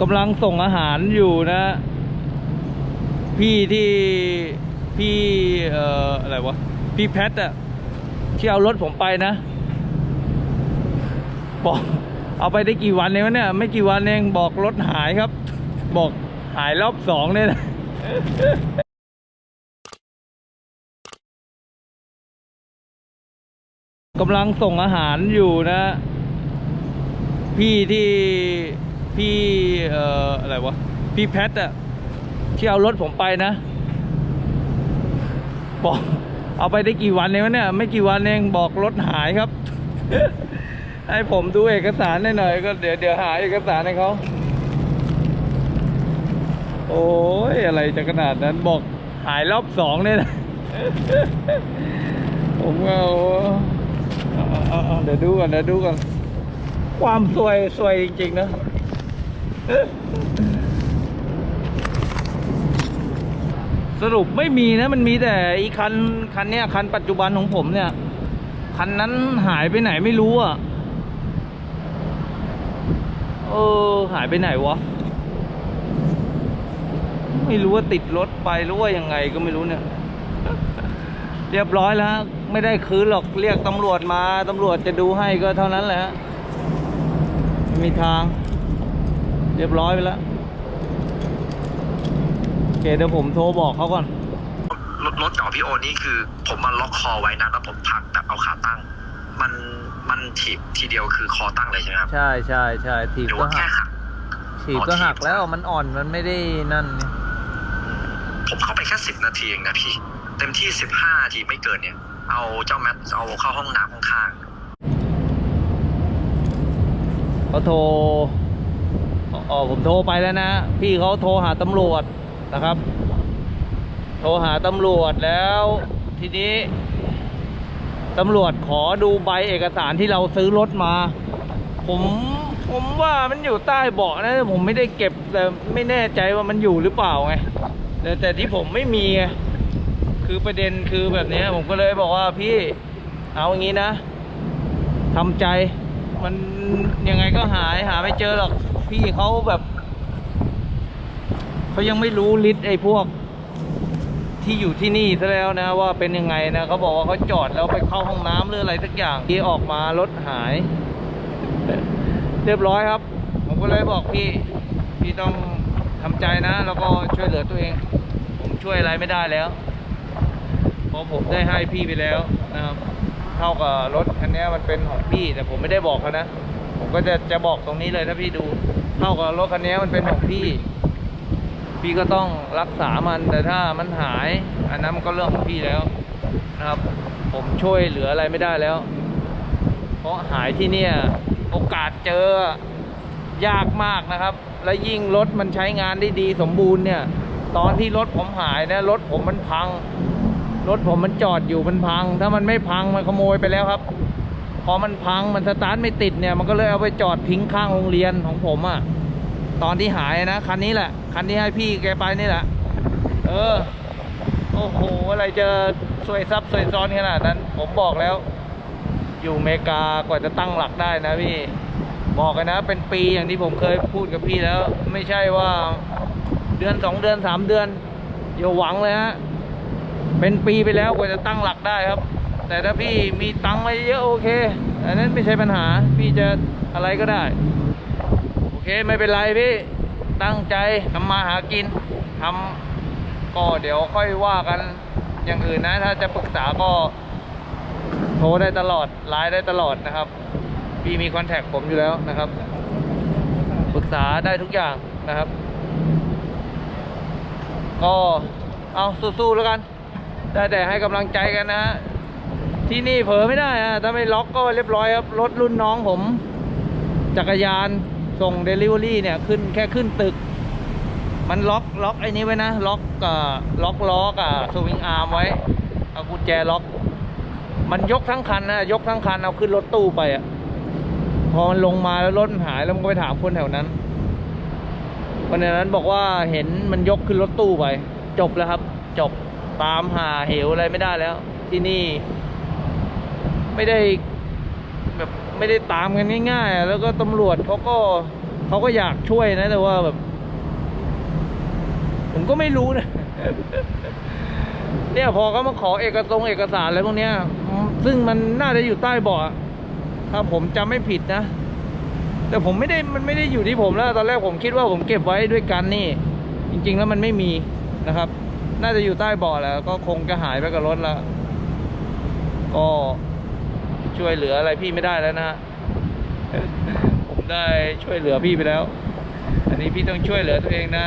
กำลังส่งอาหารอยู่นะ พี่ที่พี่เอ่ออะไรวะ พี่แพทอะที่เอารถผมไปนะบอกเอาไปได้กี่วันเองวะเนี่ย ไม่กี่วันเองบอกรถหายครับ บอกหายรอบสองเนี่ยนะกำลังส่งอาหารอยู่นะ พี่ที่ พี่เอ่ออะไรวะ พี่แพทอะที่เอารถผมไปนะบอกเอาไปได้กี่วันเองวะเนี่ย ไม่กี่วันเองบอกรถหายครับ ให้ผมดูเอกสารหน่อยๆก็เดี๋ยวเดี๋ยวหาเอกสารให้เขาโอ้ยอะไรจะขนาดนั้นบอกหายรอบสองเนี่ยนะผมเอาเอาเอาเอาเดี๋ยวดูก่อนเดี๋ยวดูก่อนความสวยสวยจริงๆนะ สรุปไม่มีนะ มันมีแต่อีคันคันเนี้ยคันปัจจุบันของผมเนี่ย คันนั้นหายไปไหนไม่รู้อะเออ หายไปไหนวะ ไม่รู้ว่าติดรถไปหรือว่ายังไงก็ไม่รู้เนี่ย เรียบร้อยแล้ว ไม่ได้คืนหรอกเรียกตำรวจมาตำรวจจะดูให้ก็เท่านั้นแหละฮะไม่มีทาง เรียบร้อยไปแล้วโอเคเดี๋ยวผมโทรบอกเขาก่อน รถรถของพี่โอนี่คือ ผมมันล็อกคอไว้นะแล้วผมพักแบบเอาขาตั้ง มันมันถีบทีเดียวคือคอตั้งเลยใช่ไหมครับใช่ใช่ใช่ถีบหรือก็ว่าหัแค่กหัก ถีบก็หักแล้วมันอ่อนมันไม่ได้นั่นไงผมเข้าไปแค่สิบนาทีเองนะพี่ เต็มที่สิบห้านาทีไม่เกินเนี่ย เอาเจ้าแมทเอาเข้าห้องน้ำข้างเขาโทร อ๋อผมโทรไปแล้วนะ พี่เขาโทรหาตำรวจนะครับ โทรหาตำรวจแล้ว ทีนี้ตำรวจขอดูใบเอกสารที่เราซื้อรถมา ผมผมว่ามันอยู่ใต้เบาะนะผมไม่ได้เก็บแต่ไม่แน่ใจว่ามันอยู่หรือเปล่าไงแต่แต่ที่ผมไม่มีไงคือประเด็นคือแบบนี้ผมก็เลยบอกว่าพี่เอาอย่างนี้นะทำใจ มันยังไงก็หายหาไม่เจอหรอก พี่เขาแบบเขายังไม่รู้ลิ์ไอ้พวก ที่อยู่ที่นี่ซะแล้วนะว่าเป็นยังไงนะเขาบอกว่าเขาจอดแล้วไปเข้าห้องน้ำหรืออะไรสักอย่างที่ออกมารถหาย เรียบร้อยครับ ผมก็เลยบอกพี่ พี่ต้องทำใจนะ แล้วก็ช่วยเหลือตัวเอง ผมช่วยอะไรไม่ได้แล้วเพราะผมได้ให้พี่ไปแล้วนะครับ เท่ากับรถคันนี้มันเป็นของพี่ แต่ผมไม่ได้บอกเขานะ ผมก็จะจะบอกตรงนี้เลยถ้าพี่ดู เท่ากับรถคันนี้มันเป็นของพี่ พี่ก็ต้องรักษามันแต่ถ้ามันหาย อันนั้นมันก็เรื่องของพี่แล้วนะครับ ผมช่วยเหลืออะไรไม่ได้แล้ว เพราะหายที่เนี่ยโอกาสเจอยากมากนะครับ และยิ่งรถมันใช้งานได้ดีสมบูรณ์เนี่ย ตอนที่รถผมหายนะรถผมมันพัง รถผมมันจอดอยู่มันพัง ถ้ามันไม่พังมันขโมยไปแล้วครับ พอมันพังมันสตาร์ทไม่ติดเนี่ย มันก็เลยเอาไปจอดทิ้งข้างโรงเรียนของผมอะ่ะ ตอนที่หายนะคันนี้แหละ คันที่ให้พี่แกไปนี่แหละ เออ โอ้โห อะไรจะสวยซับสวยซ้อนขนาดนั้น ผมบอกแล้ว อยู่อเมริกากว่าจะตั้งหลักได้นะพี่ บอกกันนะ เป็นปีอย่างที่ผมเคยพูดกับพี่แล้ว ไม่ใช่ว่าเดือนสองเดือนสามเดือนอย่าหวังเลยฮะ เป็นปีไปแล้วกว่าจะตั้งหลักได้ครับ แต่ถ้าพี่มีตังค์มาเยอะโอเค อันนั้นไม่ใช่ปัญหา พี่จะอะไรก็ได้ โอเคไม่เป็นไรพี่ ตั้งใจทำมาหากินทำก็เดี๋ยวค่อยว่ากันอย่างอื่นนะ ถ้าจะปรึกษาก็โทรได้ตลอดไลน์ได้ตลอดนะครับ พี่มีคอนแทคผมอยู่แล้วนะครับ ปรึกษาได้ทุกอย่างนะครับ ก็เอาสู้ๆแล้วกัน ได้แต่ให้กำลังใจกันนะที่นี่เผลอไม่ได้อะถ้าไม่ล็อกก็เรียบร้อยครับ รถรุ่นน้องผม จักรยานส่งเดลิเวอรี่เนี่ยขึ้นแค่ขึ้นตึก มันล็อกล็อกไอ้นี้ไว้นะ ล็อกกับล็อกล้อกับสวิงอาร์มไว้ เอากุญแจล็อก มันยกทั้งคันนะยกทั้งคันเอาขึ้นรถตู้ไปอะพอมันลงมาแล้วรถมันหายแล้วมันก็ไปถามคนแถวนั้นคนแถวนั้นบอกว่าเห็นมันยกขึ้นรถตู้ไป จบแล้วครับ จบ ตามหาเหวอะไรไม่ได้แล้ว ที่นี่ ไม่ได้แบบไม่ได้ตามกันง่ายๆ แล้วก็ตำรวจเขาก็เขาก็อยากช่วยนะแต่ว่าแบบ ผมก็ไม่รู้นะ เนี่ยพอเขามาขอเอกสงเอกสารอะไรพวกเนี้ย ซึ่งมันน่าจะอยู่ใต้เบาะถ้าผมจำไม่ผิดนะ แต่ผมไม่ได้มันไม่ได้อยู่ที่ผมแล้ว ตอนแรกผมคิดว่าผมเก็บไว้ด้วยกันนี่ จริง ๆ แล้วมันไม่มีนะครับ น่าจะอยู่ใต้เบาะแล้ว ก็คงจะหายไปกับรถแล้ว ก็ช่วยเหลืออะไรพี่ไม่ได้แล้วนะฮะผมได้ช่วยเหลือพี่ไปแล้ว อันนี้พี่ต้องช่วยเหลือตัวเองนะ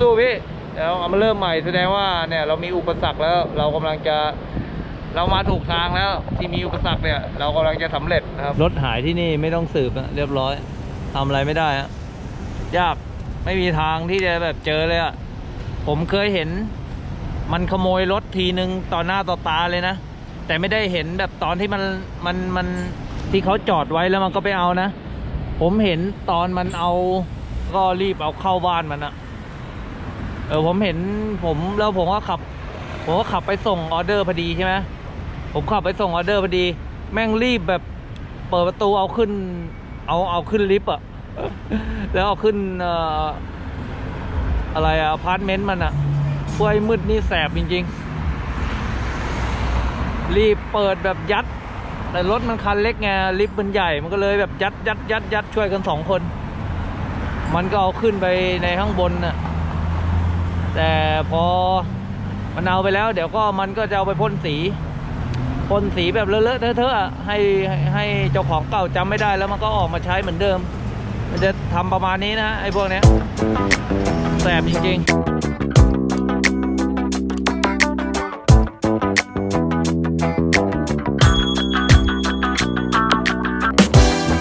สู้ๆพี่เดี๋ยวเอามาเริ่มใหม่แสดงว่าเนี่ยเรามีอุปสรรคแล้ว เรากำลังจะเรามาถูกทางแล้ว ที่มีอุปสรรคเนี่ย เรากำลังจะสำเร็จนะครับรถหายที่นี่ไม่ต้องสืบเรียบร้อยทำอะไรไม่ได้อะยากไม่มีทางที่จะแบบเจอเลยอะผมเคยเห็น มันขโมยรถทีนึงต่อหน้าต่อตาเลยนะ แต่ไม่ได้เห็นแบบตอนที่มันมันมันที่เขาจอดไว้แล้วมันก็ไปเอานะ ผมเห็นตอนมันเอาก็รีบเอาเข้าบ้านมันอะเออผมเห็นผมแล้วผมก็ขับ ผมก็ขับไปส่งออเดอร์พอดีใช่ไหมผมขับไปส่งออเดอร์พอดี แม่งรีบแบบเปิดประตูเอาขึ้น เอาเอาขึ้นลิฟต์อะแล้วเอาขึ้นเอ่ออะไรอะอพาร์ตเมนต์มันอะ พวกไอ้มืดนี่แสบจริง ๆ รีบเปิดแบบยัด แต่รถมันคันเล็กไงลิฟต์มันใหญ่มันก็เลยแบบยัดยัดยัดยัดช่วยกันสองคน มันก็เอาขึ้นไปในข้างบนน่ะแต่พอมันเอาไปแล้ว เดี๋ยวก็มันก็จะเอาไปพ่นสีพ่นสีแบบเลอะๆเทอะๆอะให้ให้ให้เจ้าของเก่าจำไม่ได้แล้วมันก็ออกมาใช้เหมือนเดิม มันจะทำประมาณนี้นะไอ้พวกเนี้ยแสบจริงๆ